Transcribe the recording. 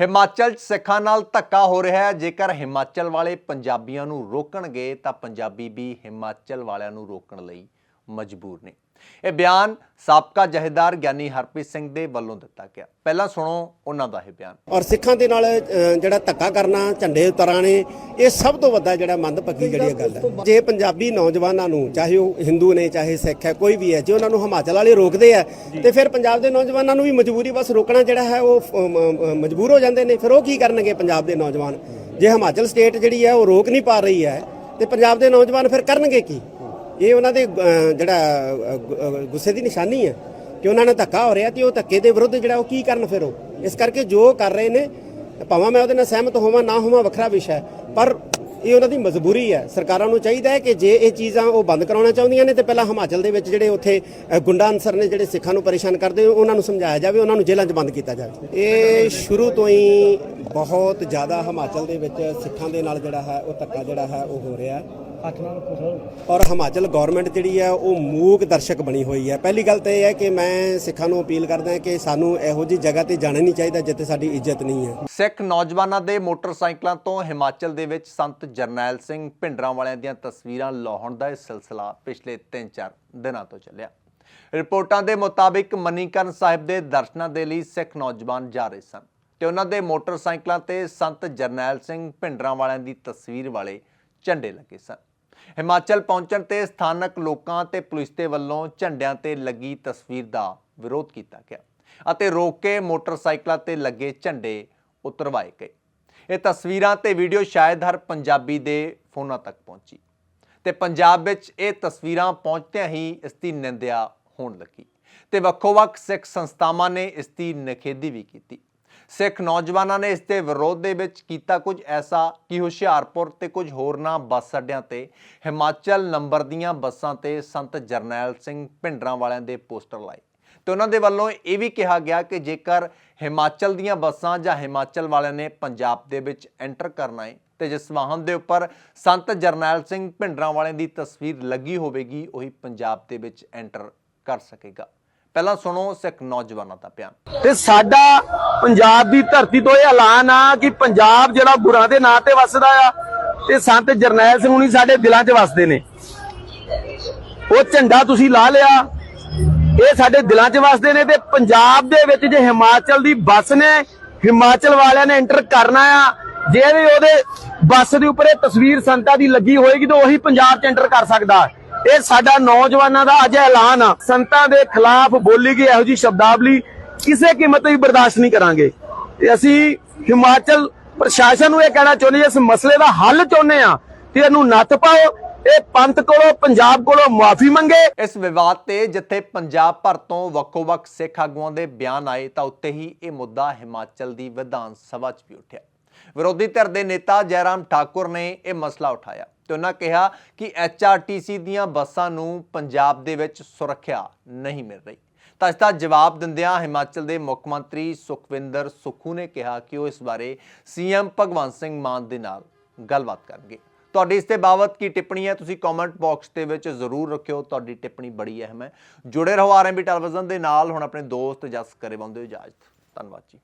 ਹਿਮਾਚਲ 'ਚ ਸਿੱਖਾਂ ਨਾਲ ਧੱਕਾ ਹੋ ਰਿਹਾ ਹੈ। ਜੇਕਰ ਹਿਮਾਚਲ ਵਾਲੇ ਪੰਜਾਬੀਆਂ ਨੂੰ ਰੋਕਣਗੇ, ਤਾਂ ਪੰਜਾਬੀ ਵੀ ਹਿਮਾਚਲ ਵਾਲਿਆਂ ਨੂੰ ਰੋਕਣ ਲਈ ਮਜਬੂਰ ਨੇ। ਇਹ ਬਿਆਨ ਸਾਬਕਾ ਜਹੇਦਾਰ ਗਿਆਨੀ ਹਰਪ੍ਰੀਤ ਸਿੰਘ ਦੇ ਵੱਲੋਂ ਦਿੱਤਾ ਗਿਆ। ਪਹਿਲਾਂ ਸੁਣੋ ਉਹਨਾਂ ਦਾ ਇਹ ਬਿਆਨ। ਔਰ ਸਿੱਖਾਂ ਦੇ ਨਾਲ ਜਿਹੜਾ ਧੱਕਾ ਕਰਨਾ ਝੰਡੇ ਉਤਾਰਨੇ ਇਹ ਸਭ ਤੋਂ ਵੱਡਾ ਜਿਹੜਾ ਮੰਦਭਾਗੀ ਜਿਹੜੀ ਗੱਲ ਹੈ। ਜੇ ਪੰਜਾਬੀ ਨੌਜਵਾਨਾਂ ਨੂੰ ਚਾਹੇ ਉਹ ਹਿੰਦੂ ਨੇ ਚਾਹੇ ਸਿੱਖ ਹੈ ਕੋਈ ਵੀ ਹੈ ਜੇ ਉਹਨਾਂ ਨੂੰ ਹਿਮਾਚਲ ਵਾਲੇ ਰੋਕਦੇ ਆ ਤੇ ਫਿਰ ਪੰਜਾਬ ਦੇ ਨੌਜਵਾਨਾਂ ਨੂੰ ਵੀ ਮਜਬੂਰੀ ਬਸ ਰੋਕਣਾ ਜਿਹੜਾ ਹੈ ਉਹ ਮਜਬੂਰ ਹੋ ਜਾਂਦੇ ਨੇ। ਫਿਰ ਉਹ ਕੀ ਕਰਨਗੇ ਪੰਜਾਬ ਦੇ ਨੌਜਵਾਨ? ਜੇ ਹਿਮਾਚਲ ਸਟੇਟ ਜਿਹੜੀ ਹੈ ਉਹ ਰੋਕ ਨਹੀਂ ਪਾ ਰਹੀ ਹੈ ਤੇ ਪੰਜਾਬ ਦੇ ਨੌਜਵਾਨ ਫਿਰ ਕਰਨਗੇ ਕੀ? ਇਹ ਉਹਨਾਂ ਦੇ ਜਿਹੜਾ ਗੁੱਸੇ ਦੀ ਨਿਸ਼ਾਨੀ ਹੈ ਕਿ ਉਹਨਾਂ ਨਾਲ ਧੱਕਾ ਹੋ ਰਿਹਾ ਤੇ ਉਹ ਧੱਕੇ ਦੇ ਵਿਰੁੱਧ ਜਿਹੜਾ ਉਹ ਕੀ ਕਰਨ ਫਿਰ ਉਹ? ਇਸ ਕਰਕੇ ਜੋ ਕਰ ਰਹੇ ਨੇ, ਭਾਵੇਂ ਮੈਂ ਉਹਦੇ ਨਾਲ ਸਹਿਮਤ ਹੋਵਾਂ, ਨਾ ਹੋਵਾਂ, ਵੱਖਰਾ ਵਿਸ਼ਾ ਹੈ, ਪਰ ਇਹ ਉਹਨਾਂ ਦੀ ਮਜਬੂਰੀ ਹੈ। ਸਰਕਾਰਾਂ ਨੂੰ ਚਾਹੀਦਾ ਹੈ ਕਿ ਜੇ ਇਹ ਚੀਜ਼ਾਂ ਉਹ ਬੰਦ ਕਰਾਉਣਾ ਚਾਹੁੰਦੀਆਂ ਨੇ ਤੇ ਪਹਿਲਾਂ ਹਿਮਾਚਲ ਦੇ ਵਿੱਚ ਜਿਹੜੇ ਉੱਥੇ ਗੁੰਡਾ ਅਨਸਰ ਨੇ ਜਿਹੜੇ ਸਿੱਖਾਂ ਨੂੰ ਪਰੇਸ਼ਾਨ ਕਰਦੇ, ਉਹਨਾਂ ਨੂੰ ਸਮਝਾਇਆ ਜਾਵੇ, ਉਹਨਾਂ ਨੂੰ ਜੇਲ੍ਹਾਂ 'ਚ ਬੰਦ ਕੀਤਾ ਜਾਵੇ। ਇਹ ਸ਼ੁਰੂ ਤੋਂ ਹੀ ਬਹੁਤ ਜ਼ਿਆਦਾ ਹਿਮਾਚਲ ਦੇ ਵਿੱਚ ਸਿੱਖਾਂ ਦੇ ਨਾਲ ਜਿਹੜਾ ਹੈ, ਉਹ ਧੱਕਾ ਜਿਹੜਾ ਹੈ, ਉਹ ਹੋ ਰਿਹਾ ਔਰ ਹਿਮਾਚਲ ਗਵਰਨਮੈਂਟ ਜਿਹੜੀ ਹੈ ਉਹ ਮੂਕ ਦਰਸ਼ਕ ਬਣੀ ਹੋਈ ਹੈ। ਪਹਿਲੀ ਗੱਲ ਤਾਂ ਇਹ ਹੈ ਕਿ ਮੈਂ ਸਿੱਖਾਂ ਨੂੰ ਅਪੀਲ ਕਰਦਾ ਕਿ ਸਾਨੂੰ ਇਹੋ ਜੀ ਜਗ੍ਹਾ ਤੇ ਜਾਣਾ ਨਹੀਂ ਚਾਹੀਦਾ ਜਿੱਥੇ ਸਾਡੀ ਇੱਜ਼ਤ ਨਹੀਂ ਹੈ। ਸਿੱਖ ਨੌਜਵਾਨਾਂ ਦੇ ਮੋਟਰਸਾਈਕਲਾਂ ਤੋਂ ਹਿਮਾਚਲ ਦੇ ਵਿੱਚ ਸੰਤ ਜਰਨੈਲ ਸਿੰਘ ਭਿੰਡਰਾਂ ਵਾਲਿਆਂ ਦੀਆਂ ਤਸਵੀਰਾਂ ਲਾਉਣ ਦਾ ਇਹ ਸਿਲਸਿਲਾ ਪਿਛਲੇ 3-4 ਦਿਨਾਂ ਤੋਂ ਚੱਲਿਆ। ਰਿਪੋਰਟਾਂ ਦੇ ਮੁਤਾਬਿਕ ਮਨੀਕਰਨ ਸਾਹਿਬ ਦੇ ਦਰਸ਼ਨਾਂ ਦੇ ਲਈ ਸਿੱਖ ਨੌਜਵਾਨ ਜਾ ਰਹੇ ਸਨ ਤੇ ਉਹਨਾਂ ਦੇ ਮੋਟਰਸਾਈਕਲਾਂ ਤੇ ਸੰਤ ਜਰਨੈਲ ਸਿੰਘ ਭਿੰਡਰਾਂ ਵਾਲਿਆਂ ਦੀ ਤਸਵੀਰ ਵਾਲੇ ਝੰਡੇ ਲੱਗੇ ਸਨ। ਹਿਮਾਚਲ ਪਹੁੰਚਣ ਤੇ ਸਥਾਨਕ ਲੋਕਾਂ ਤੇ ਪੁਲਿਸ ਦੇ ਵੱਲੋਂ ਝੰਡਿਆਂ ਤੇ ਲੱਗੀ ਤਸਵੀਰ ਦਾ ਵਿਰੋਧ ਕੀਤਾ ਗਿਆ ਅਤੇ ਰੋਕ ਕੇ ਮੋਟਰਸਾਈਕਲਾਂ ਤੇ ਲੱਗੇ ਝੰਡੇ ਉਤਰਵਾਏ ਗਏ। ਇਹ ਤਸਵੀਰਾਂ ਤੇ ਵੀਡੀਓ ਸ਼ਾਇਦ ਹਰ ਪੰਜਾਬੀ ਦੇ ਫੋਨਾਂ ਤੱਕ ਪਹੁੰਚੀ ਤੇ ਪੰਜਾਬ ਵਿੱਚ ਇਹ ਤਸਵੀਰਾਂ ਪਹੁੰਚਦਿਆਂ ਹੀ ਇਸ ਦੀ ਨਿੰਦਿਆ ਹੋਣ ਲੱਗੀ ਤੇ ਵੱਖੋ-ਵੱਖ ਸਿੱਖ ਸੰਸਥਾਵਾਂ ਨੇ ਇਸ ਦੀ ਨਿਖੇਧੀ ਵੀ ਕੀਤੀ। ਸਿੱਖ ਨੌਜਵਾਨਾਂ ਨੇ ਇਸ ਦੇ ਵਿਰੋਧ ਦੇ ਵਿੱਚ ਕੀਤਾ ਕੁਝ ਐਸਾ ਕਿ ਹੁਸ਼ਿਆਰਪੁਰ ਤੇ ਕੁਝ ਹੋਰਨਾਂ ਬੱਸ ਅੱਡਿਆਂ ਤੇ ਹਿਮਾਚਲ ਨੰਬਰ ਦੀਆਂ ਬੱਸਾਂ ਤੇ ਸੰਤ ਜਰਨੈਲ ਸਿੰਘ ਭਿੰਡਰਾਂ ਵਾਲਿਆਂ ਦੇ ਪੋਸਟਰ ਲਾਏ। ਤੇ ਉਹਨਾਂ ਦੇ ਵੱਲੋਂ ਇਹ ਵੀ ਕਿਹਾ ਗਿਆ ਕਿ ਜੇਕਰ ਹਿਮਾਚਲ ਦੀਆਂ ਬੱਸਾਂ ਜਾਂ ਹਿਮਾਚਲ ਵਾਲਿਆਂ ਨੇ ਪੰਜਾਬ ਦੇ ਵਿੱਚ ਐਂਟਰ ਕਰਨਾ ਹੈ ਤੇ ਜਿਸ ਵਾਹਨ ਦੇ ਉੱਪਰ ਸੰਤ ਜਰਨੈਲ ਸਿੰਘ ਭਿੰਡਰਾਂ ਵਾਲਿਆਂ ਦੀ ਤਸਵੀਰ ਲੱਗੀ ਹੋਵੇਗੀ, ਉਹੀ ਪੰਜਾਬ ਦੇ ਵਿੱਚ ਐਂਟਰ ਕਰ ਸਕੇਗਾ। ਪਹਿਲਾਂ ਸੁਣੋ, ਸਿੱਖ ਨੌਜਵਾਨਾਂ ਦਾ ਬਿਆਨ। ਤੇ ਸਾਡਾ ਪੰਜਾਬ ਦੀ ਧਰਤੀ ਤੋਂ ਇਹ ਐਲਾਨ ਆ ਕਿ ਪੰਜਾਬ ਜਿਹੜਾ ਗੁਰਾਂ ਦੇ ਨਾਂ ਤੇ ਵਸਦਾ ਆ, ਤੇ ਸੰਤ ਜਰਨੈਲ ਸਿੰਘ ਹੁਣੀ ਸਾਡੇ ਦਿਲਾਂ 'ਚ ਵਸਦੇ ਨੇ। ਉਹ ਝੰਡਾ ਤੁਸੀਂ ਲਾ ਲਿਆ, ਇਹ ਸਾਡੇ ਦਿਲਾਂ 'ਚ ਵਸਦੇ ਨੇ ਤੇ ਪੰਜਾਬ ਦੇ ਵਿੱਚ ਜੇ ਹਿਮਾਚਲ ਦੀ ਬੱਸ ਨੇ, ਹਿਮਾਚਲ ਵਾਲਿਆਂ ਨੇ ਐਂਟਰ ਕਰਨਾ ਆ, ਜੇ ਵੀ ਉਹਦੇ ਬੱਸ ਦੇ ਉੱਪਰ ਇਹ ਤਸਵੀਰ ਸੰਤਾਂ ਦੀ ਲੱਗੀ ਹੋਏਗੀ ਤਾਂ ਉਹੀ ਪੰਜਾਬ 'ਚ ਐਂਟਰ ਕਰ ਸਕਦਾ। ਇਹ ਸਾਡਾ ਨੌਜਵਾਨਾਂ ਦਾ ਅੱਜ ਐਲਾਨ ਆ। ਸੰਤਾਂ ਦੇ ਖਿਲਾਫ ਬੋਲੀ ਗਈ ਇਹੋ ਜੀ ਸ਼ਬਦਾਵਲੀ ਕਿਸੇ ਕੀਮਤ ਵੀ ਬਰਦਾਸ਼ਤ ਨਹੀਂ ਕਰਾਂਗੇ। ਤੇ ਅਸੀਂ ਹਿਮਾਚਲ ਪ੍ਰਸ਼ਾਸਨ ਨੂੰ ਇਹ ਕਹਿਣਾ ਚਾਹੁੰਦੇ ਹਾਂ, ਇਸ ਮਸਲੇ ਦਾ ਹੱਲ ਚਾਹੁੰਦੇ ਆ ਤੇ ਇਹਨੂੰ ਨੱਥ ਪਾਓ। ਇਹ ਪੰਥ ਕੋਲੋਂ ਪੰਜਾਬ ਕੋਲੋਂ ਮਾਫੀ ਮੰਗੇ। ਇਸ ਵਿਵਾਦ ਤੇ ਜਿੱਥੇ ਪੰਜਾਬ ਭਰ ਤੋਂ ਵੱਖੋ-ਵੱਖ ਸਿੱਖ ਆਗੂਆਂ ਦੇ ਬਿਆਨ ਆਏ ਤਾਂ ਉੱਤੇ ਹੀ ਇਹ ਮੁੱਦਾ ਹਿਮਾਚਲ ਦੀ ਵਿਧਾਨ ਸਭਾ 'ਚ ਵੀ ਉੱਠਿਆ। ਵਿਰੋਧੀ ਧਿਰ ਦੇ ਨੇਤਾ ਜੈਰਾਮ ਠਾਕੁਰ ਨੇ ਇਹ ਮਸਲਾ ਉਠਾਇਆ। ਤੇ ਉਹਨਾਂ ਕਿਹਾ ਕਿ ਐਚਆਰਟੀਸੀ ਦੀਆਂ ਬੱਸਾਂ ਨੂੰ ਪੰਜਾਬ ਦੇ ਵਿੱਚ ਸੁਰੱਖਿਆ ਨਹੀਂ ਮਿਲ ਰਹੀ। ਤਾਂ ਇਸ ਦਾ ਜਵਾਬ ਦਿੰਦਿਆਂ ਹਿਮਾਚਲ ਦੇ ਮੁੱਖ ਮੰਤਰੀ ਸੁਖਵਿੰਦਰ ਸੁਖੂ ਨੇ ਕਿਹਾ ਕਿ ਉਹ ਇਸ ਬਾਰੇ ਸੀਐਮ ਭਗਵੰਤ ਸਿੰਘ ਮਾਨ ਦੇ ਨਾਲ ਗੱਲਬਾਤ ਕਰਨਗੇ। ਤੁਹਾਡੀ ਇਸ ਤੇ ਬਾਬਤ ਕੀ ਟਿੱਪਣੀ ਹੈ ਤੁਸੀਂ ਕਮੈਂਟ ਬਾਕਸ ਦੇ ਵਿੱਚ ਜ਼ਰੂਰ ਰੱਖਿਓ, ਤੁਹਾਡੀ ਟਿੱਪਣੀ ਬੜੀ ਅਹਿਮ ਹੈ। ਜੁੜੇ ਰਹੋ ਆਰਐਮਬੀ ਟੈਲੀਵਿਜ਼ਨ ਦੇ ਨਾਲ, ਹੁਣ ਆਪਣੇ ਦੋਸਤ ਜਸ ਕਰੇ ਬੰਦੇ ਇਜਾਜ਼ਤ। ਧੰਨਵਾਦ ਜੀ।